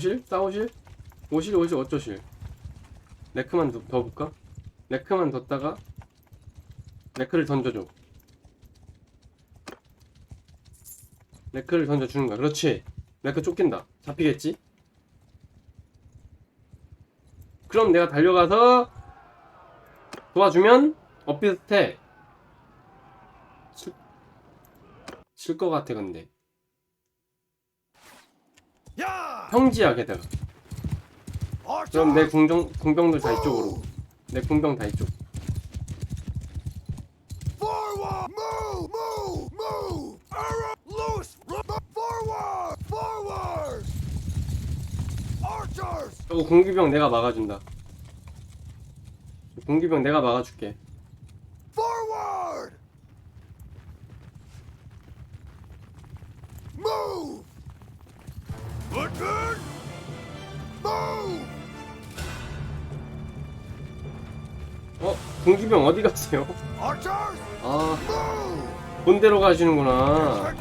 오실? 싸우실? 오실 오실 어쩌실? 네크만 더, 더 볼까? 네크만 뒀다가 네크를 던져줘 네크를 던져주는 거야 그렇지 네크 쫓긴다 잡히겠지? 그럼 내가 달려가서 도와주면 엇비슷해 칠 것 같아 근데 야! 게다가 어쩌? 그럼 내 궁정, 궁병들 다 이쪽으로 내 궁병 다 이쪽! 저거 공기병 내가 막아준다 공기병 내가 막아줄게 공기병 어디? Archers! 아! 본대로 가시는구나!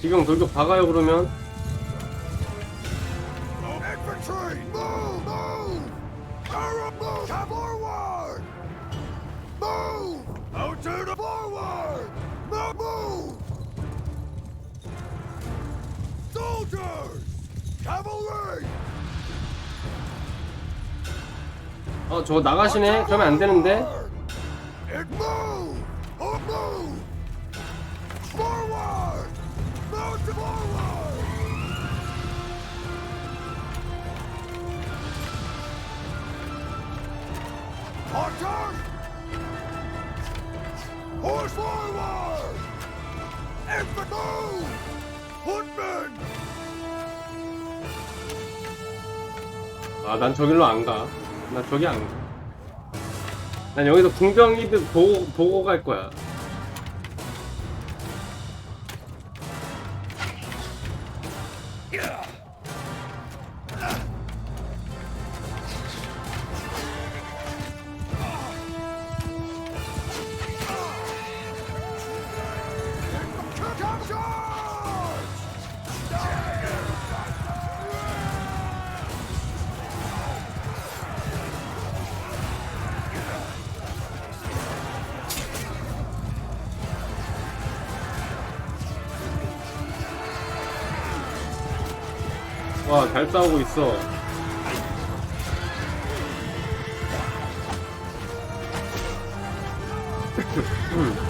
기병 돌격 박아요 그러면 저거 나가시네? 그러면 안 되는데! Oh! 아난 저길로 안가난 저기 안 가 난 여기서 궁병이들 보고, 보고 갈 거야 와 잘 싸우고 있어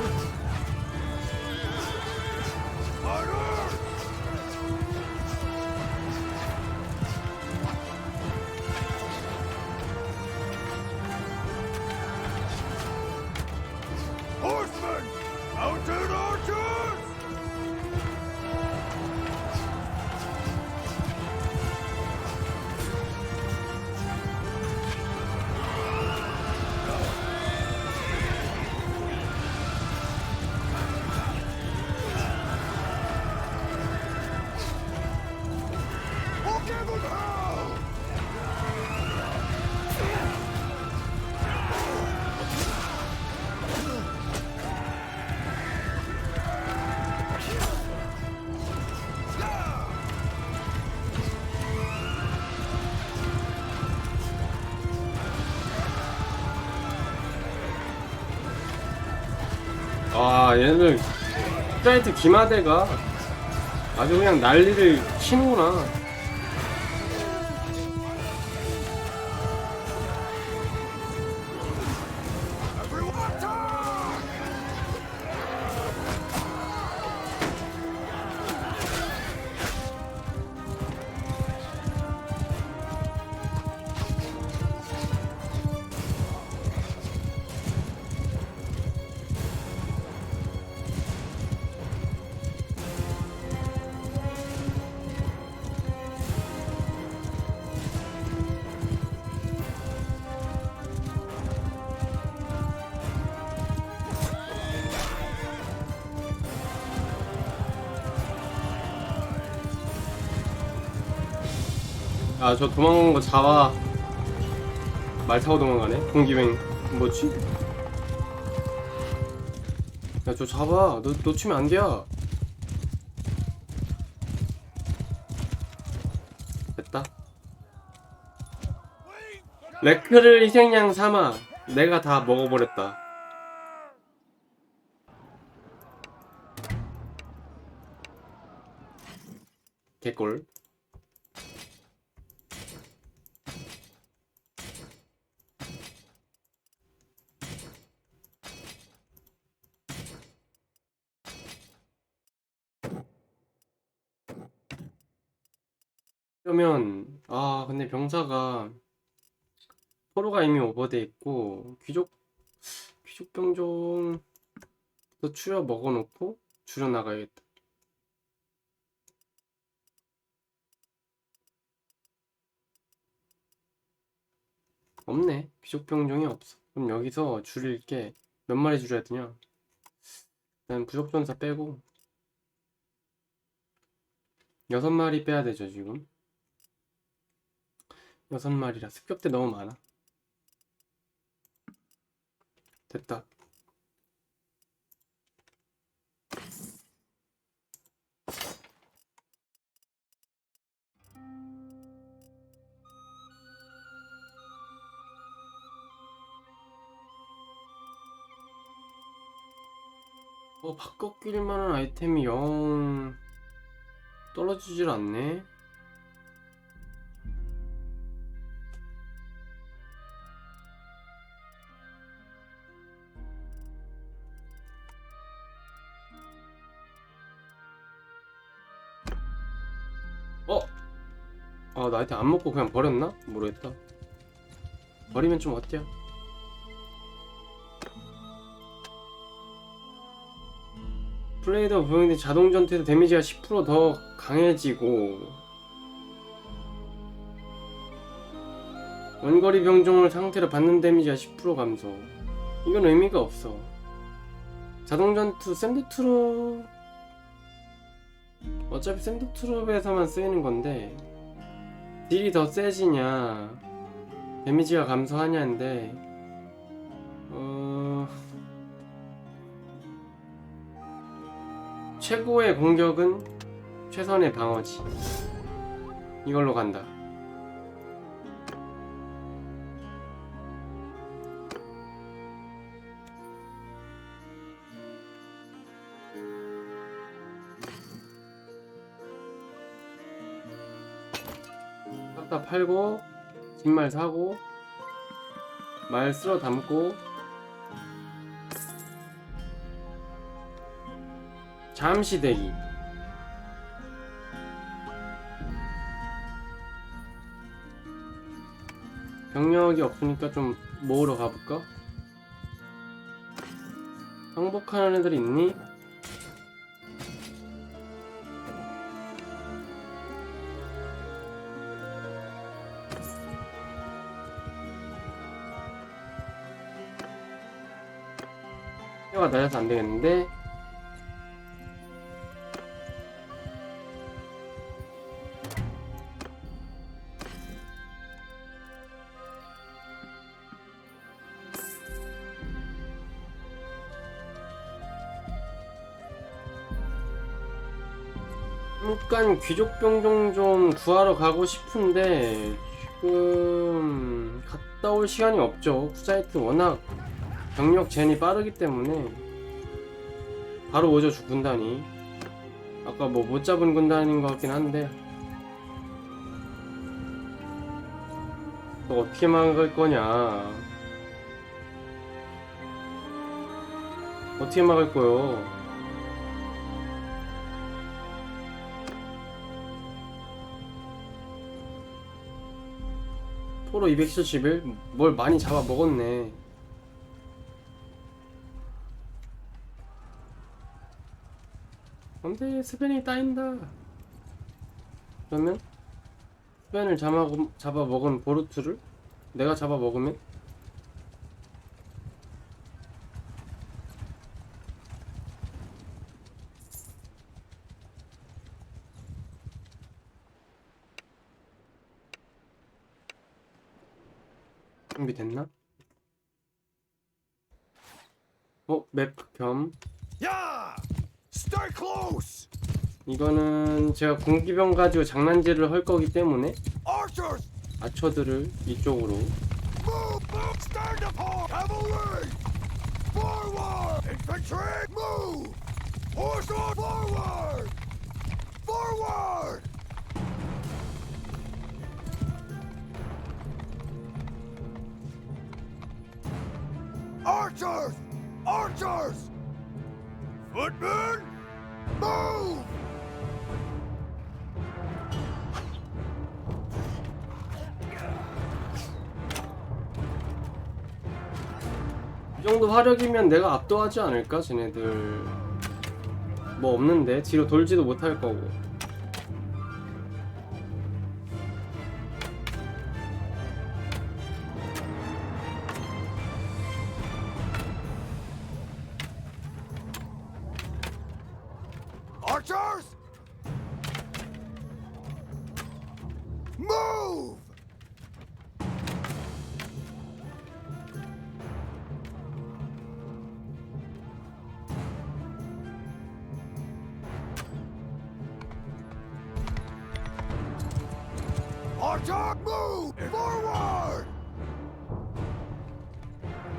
얘네들 사이트 기마대가 아주 그냥 난리를 치는구나 아 저 도망간 거 잡아. 말 타고 도망가네. 공기뱅. 뭐지? 야 저 잡아. 너 놓치면 안 돼야 됐다. 레크를 희생양 삼아 내가 다 먹어버렸다. 개꿀 그러면 아 근데 병사가 포로가 이미 오버돼 있고 귀족 귀족 병종도 추려 먹어놓고 줄여 나가야겠다. 없네 귀족 병종이 없어. 그럼 여기서 줄일 게 몇 마리 줄여야 되냐? 일단 부족 전사 빼고 여섯 마리 빼야 되죠 지금. 여섯 마리라 습격대 너무 많아. 됐다. 어, 바꿔 끼릴 만한 아이템이 영 떨어지질 않네. 아이템 안 먹고 그냥 버렸나? 모르겠다. 버리면 좀 어때요? 플레이더 부형인데 자동 전투에서 데미지가 10%더 강해지고 원거리 병종을 상태로 받는 데미지가 10% 감소. 이건 의미가 없어. 자동 전투 샌드트롭 어차피 샌드트롭에서만 쓰이는 건데 딜이 더 세지냐? 데미지가 감소하냐인데 어... 최고의 공격은 최선의 방어지. 이걸로 간다 팔고 진말 사고 말 쓸어 담고 잠시 대기 병력이 없으니까 좀 모으러 가볼까? 항복하는 애들 있니? 뼈가 낮아서 안 되겠는데 잠깐 귀족 병종 좀 구하러 가고 싶은데 지금 갔다 올 시간이 없죠. 쿠사이트 워낙 병력 젠이 빠르기 때문에 바로 오죠 주 군단이. 아까 뭐 못 잡은 군단인 것 같긴 한데 또 어떻게 막을 거냐? 어떻게 막을 거요? 포로 271? 뭘 많이 잡아 먹었네. 안돼 스벤이 따인다. 그러면 스벤을 잡아 잡아 먹은 보르투를 내가 잡아 먹으면 준비됐나? 어? 맵! Stay close! 이거는 제가 공기병 가지고 장난질을 할 거기 때문에! 아처들을 이쪽으로! Archers! Archers! Footmen! 이 정도 화력이면 내가 압도하지 않을까 쟤네들. 뭐 없는데? 뒤로 돌지도 못할 거고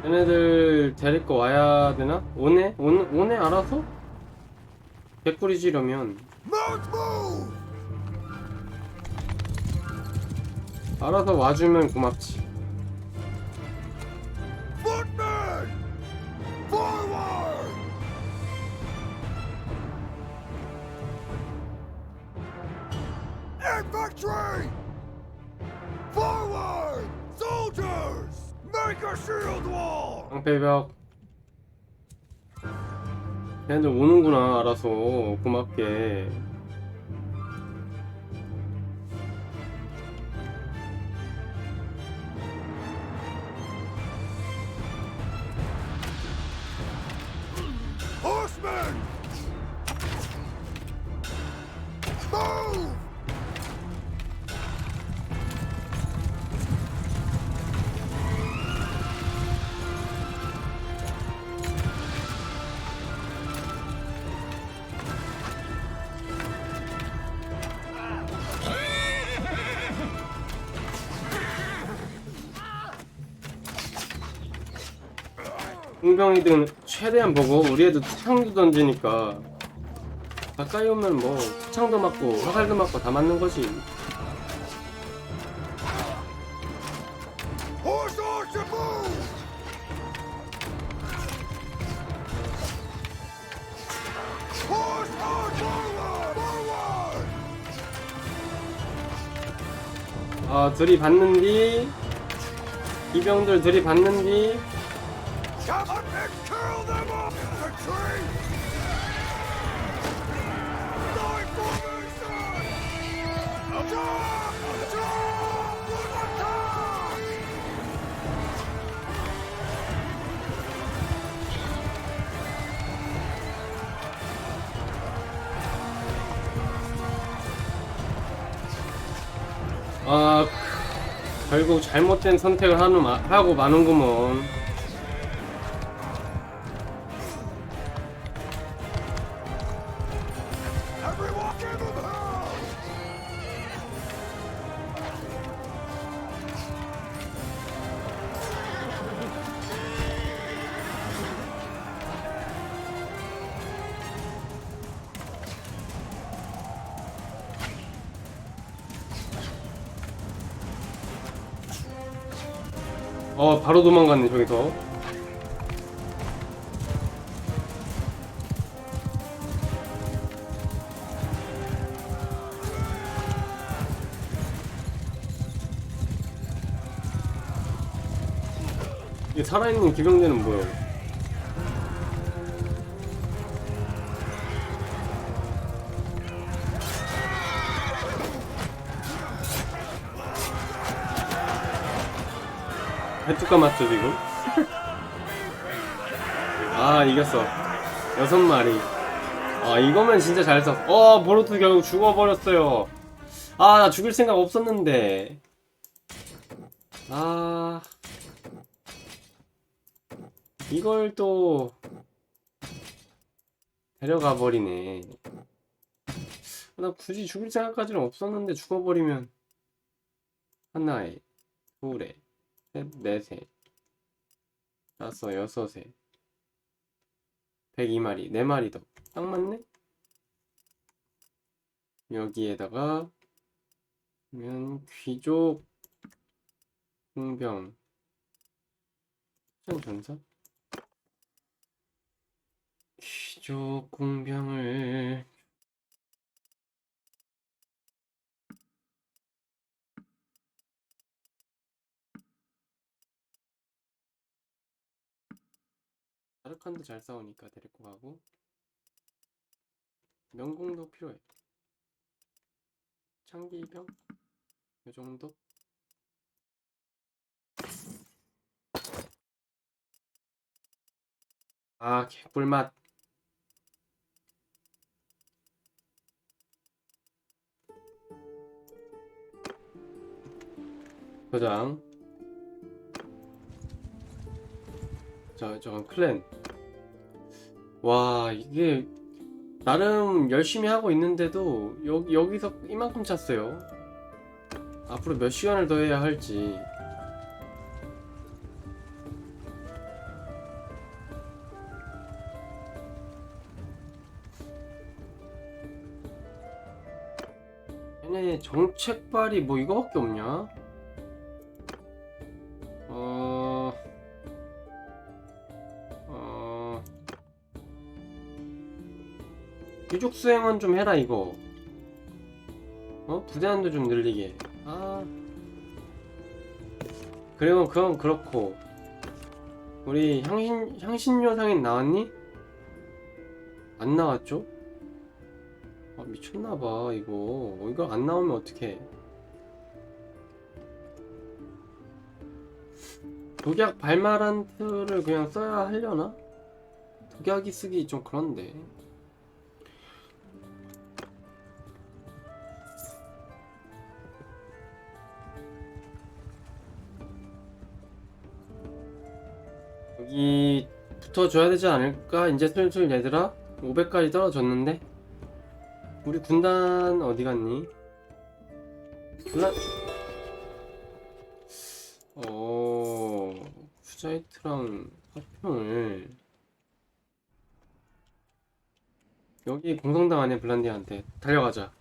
얘네들 데리고 와야 되나? 오네? 오네, 오네 알아서? 개꿀이 지려면! 알아서 와주면 고맙지 방패벽. 걔네들 오는구나 알아서. 고맙게 공병이든 최대한 보고 우리 애도 투창도 던지니까 가까이 오면 뭐 투창도 맞고 화살도 맞고 다 맞는 거지! Forward! 아 들이받는 뒤 이병들 들이받는 뒤 아 결국 잘못된 선택을 하는 마- 하고 마는구먼 어 바로 도망갔네 저기서. 이 살아있는 기병대는 뭐야 해뚜까 맞죠 지금? 아 이겼어. 여섯 마리. 아 이거면 진짜 잘 썼어. 어 보로트 결국 죽어버렸어요. 아 나 죽일 생각 없었는데. 아. 이걸 또 데려가 버리네. 나 굳이 죽일 생각까지는 없었는데 죽어버리면. 하나에, 둘에, 셋, 넷에, 다섯, 여섯에, 102마리, 4마리 더. 딱 맞네? 여기에다가 그러면 귀족 공병 전사 귀족 공병을 아르칸도 잘 싸우니까 데리고 가고. 명공도 필요해. 창기병? 요 정도? 아 개꿀맛. 도장. 자 저건 클랜 와 이게 나름 열심히 하고 있는데도 여기 여기서 이만큼 찼어요 앞으로 몇 시간을 더 해야 할지 얘네 정책발이 뭐 이거밖에 없냐? 귀족 수행은 좀 해라 이거 어? 부대한도 좀 늘리게 아 그리고 그건 그렇고 우리 향신 향신료 상인 나왔니? 안 나왔죠? 아 미쳤나봐 이거 이거 안 나오면 어떡해 독약 발마란트를 그냥 써야 하려나? 독약이 쓰기 좀 그런데 여기 붙어줘야 되지 않을까? 이제 슬슬 얘들아 500까지 떨어졌는데? 우리 군단 어디 갔니? 군단? 어 후자이트랑 화평을. 여기 공성당 안에 블란디한테 달려가자.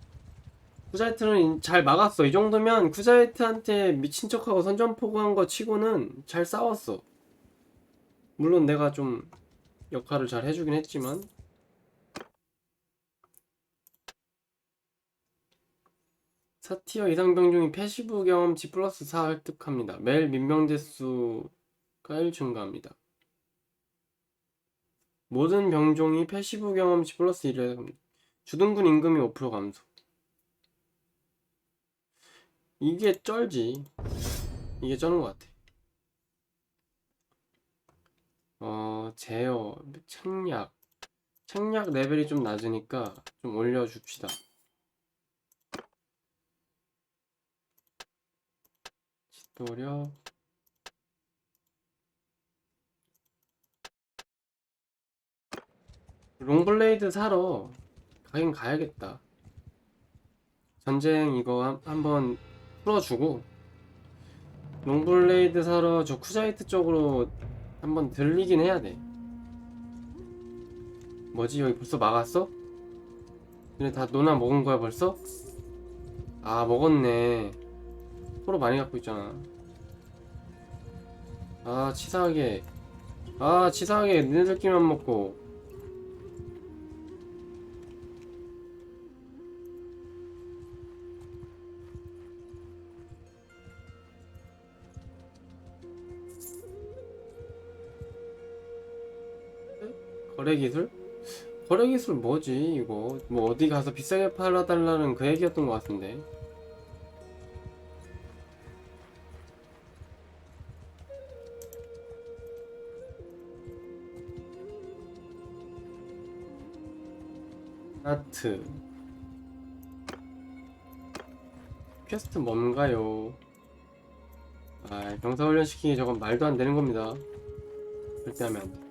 쿠자이트는 잘 막았어. 이 정도면 쿠자이트한테 미친 척하고 선전포고한 거 치고는 잘 싸웠어 물론 내가 좀 역할을 잘 해주긴 했지만 사티어 이상 병중이 패시브 경험치 플러스 4 획득합니다. 매일 민병 대수가 1 증가합니다. 모든 병종이 패시브 경험치 플러스 1을 획득합니다. 주둔군 임금이 5% 감소. 이게 쩔지. 이게 쩌는 것 같아. 어, 제어, 책략. 책략 레벨이 좀 낮으니까 좀 올려줍시다. 지도력. 롱블레이드 사러 가긴 가야겠다. 전쟁 이거 한, 한번 풀어주고 롱블레이드 사러 저 쿠자이트 쪽으로 한번 들리긴 해야 돼. 뭐지 여기 벌써 막았어? 얘네 다 노나 먹은 거야 벌써? 아 먹었네. 포로 많이 갖고 있잖아. 아 치사하게. 아 치사하게 니네들끼리만 먹고. 거래 기술? 거래 기술 뭐지 이거? 뭐 어디 가서 비싸게 팔아달라는 그 얘기였던 것 같은데. 하트 퀘스트 뭔가요? 아 병사 훈련 시키기 저건 말도 안 되는 겁니다. 절대 하면 안 돼.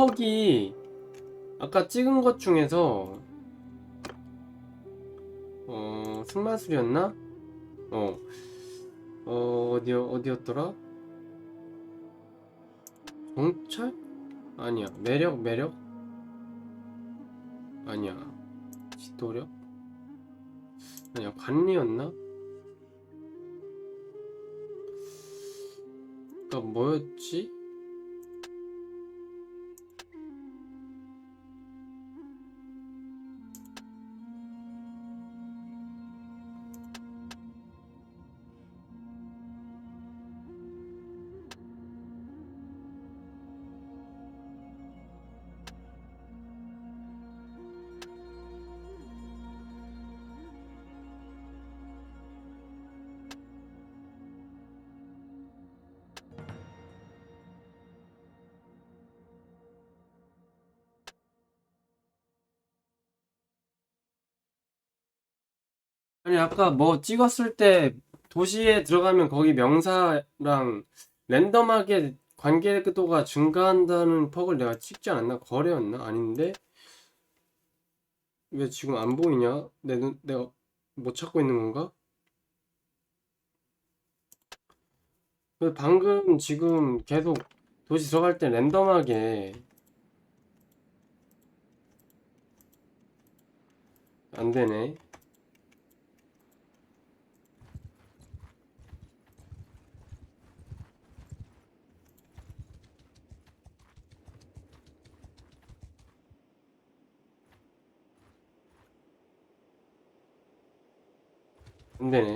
퍽이 아까 찍은 것 중에서 어 승마술이었나? 어, 어 어디 어디였더라? 경찰? 아니야 매력 매력? 아니야 지도력? 아니야 관리였나? 그니까 뭐였지? 아까 뭐 찍었을 때 도시에 들어가면 거기 명사랑 랜덤하게 관계도가 증가한다는 퍽을 내가 찍지 않았나? 거래였나? 아닌데? 왜 지금 안 보이냐? 내 눈, 내가 못 찾고 있는 건가? 왜 방금 지금 계속 도시 들어갈 때 랜덤하게 안 되네.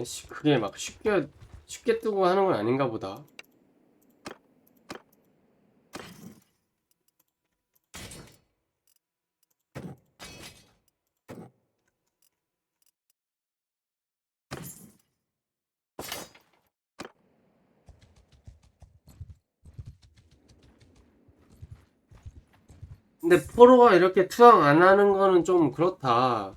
시- 그게 막 쉽게 쉽게 뜨고 하는 건 아닌가 보다. 근데 프로가 이렇게 투항 안 하는 거는 좀 그렇다.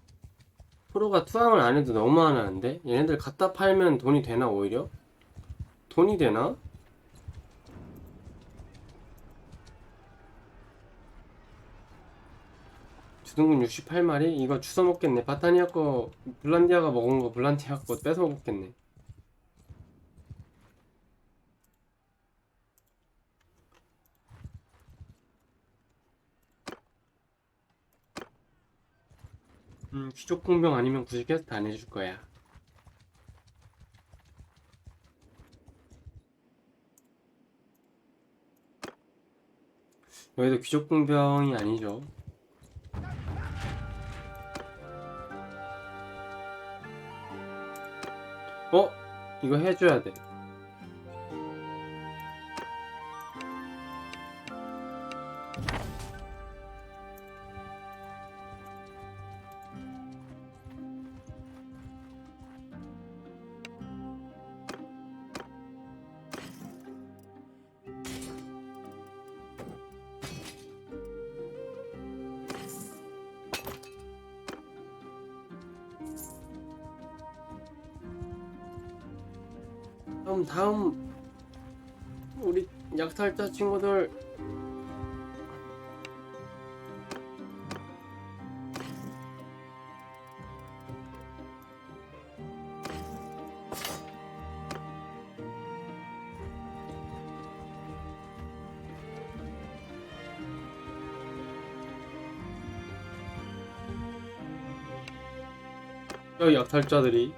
프로가 투항을 안 해도 너무 안 하는데? 얘네들 갖다 팔면 돈이 되나 오히려? 돈이 되나? 주둔군 68마리? 이거 주워 먹겠네. 바타니아 거 블란디아가 먹은 거 블란디아 거 뺏어 먹겠네. 귀족 공병 아니면 퀘스트 안 해줄 거야. 여기도 귀족 공병이 아니죠. 어? 이거 해줘야 돼. 여기 약탈자들이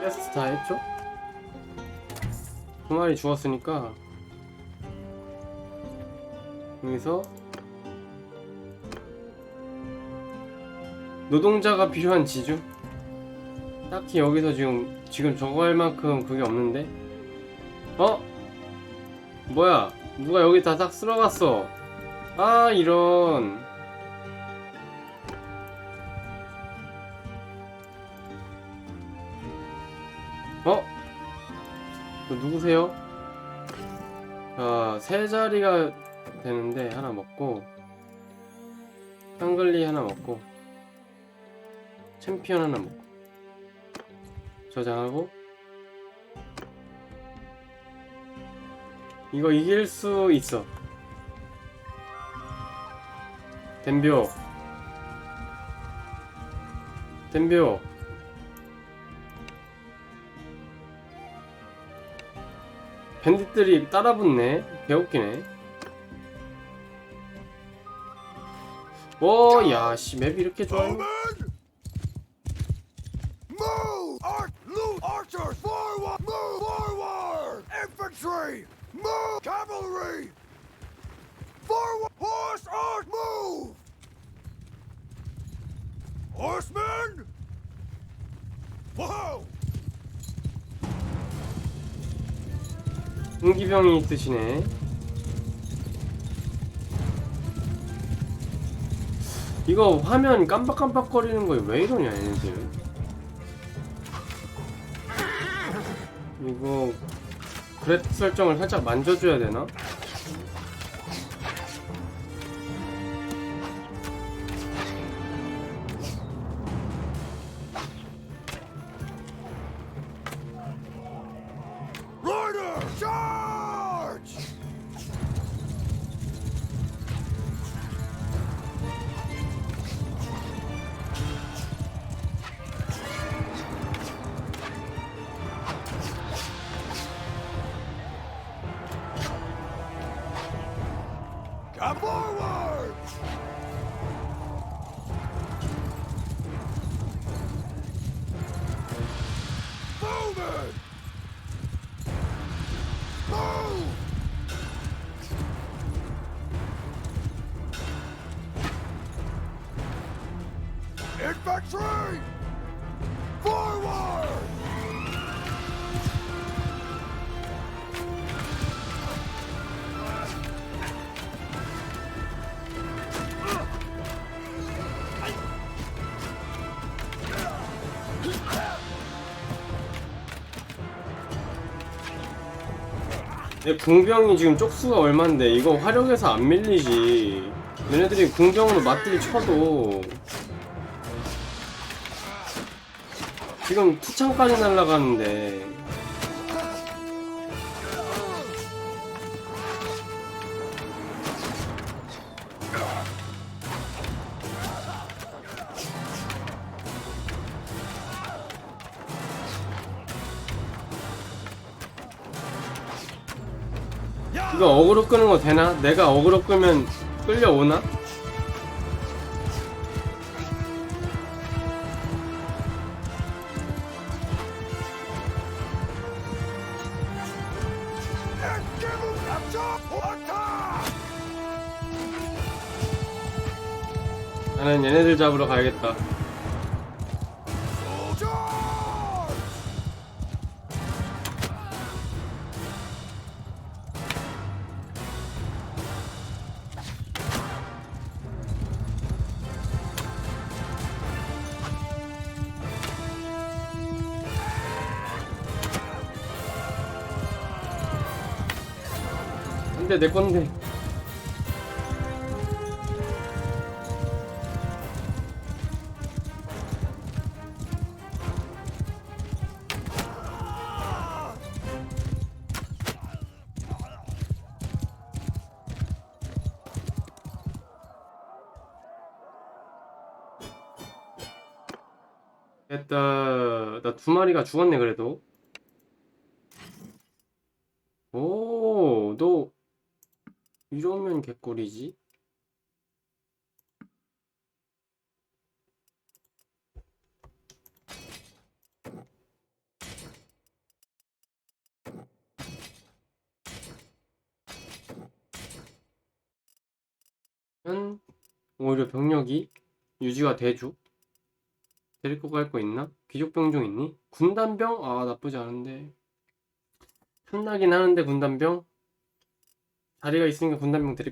퀘스트 다 했죠? 두 마리 죽었으니까 여기서 노동자가 필요한 지주? 딱히 여기서 지금 지금 저거 할 만큼 그게 없는데? 어? 뭐야 누가 여기 다싹 쓸어갔어 아 이런 어? 그 누구세요? 자, 세 자리가 되는데 하나 먹고 샹글리 하나 먹고 챔피언 하나 먹고 저장하고. 이거 이길 수 있어. 댐벼. 댐벼. 밴딧들이 따라붙네. 개웃기네. 오 야씨 맵이 이렇게 좋아요 Bowman! Move! Arch, loot, archers, forward! Move forward! Move! Cavalry! Forward! Horse, arch, move! Horsemen! Whoa! 홍기병이 뜨시네 이거 화면 깜빡깜빡거리는 거에 왜 이러냐 얘네들 이거 그래픽 설정을 살짝 만져줘야 되나? Infantry! Forward! 내 궁병이 지금 쪽수가 얼만데 이거 화력에서 안 밀리지 얘네들이 궁병으로 맞들이 쳐도 지금 투창까지 날아가는데 이거 어그로 끄는 거 되나? 내가 어그로 끄면 끌려오나? 잡으러 가야겠다! 근데 내 건데 됐다 나 두 마리가 죽었네 그래도 오, 너 이러면 개꿀이지? 면 오히려 병력이 유지가 되죠. 데리고 갈 거 있나? 귀족병종 있니? 군단병? 아 나쁘지 않은데 탐나긴 하는데 군단병? 자리가 있으니까 군단병 데리고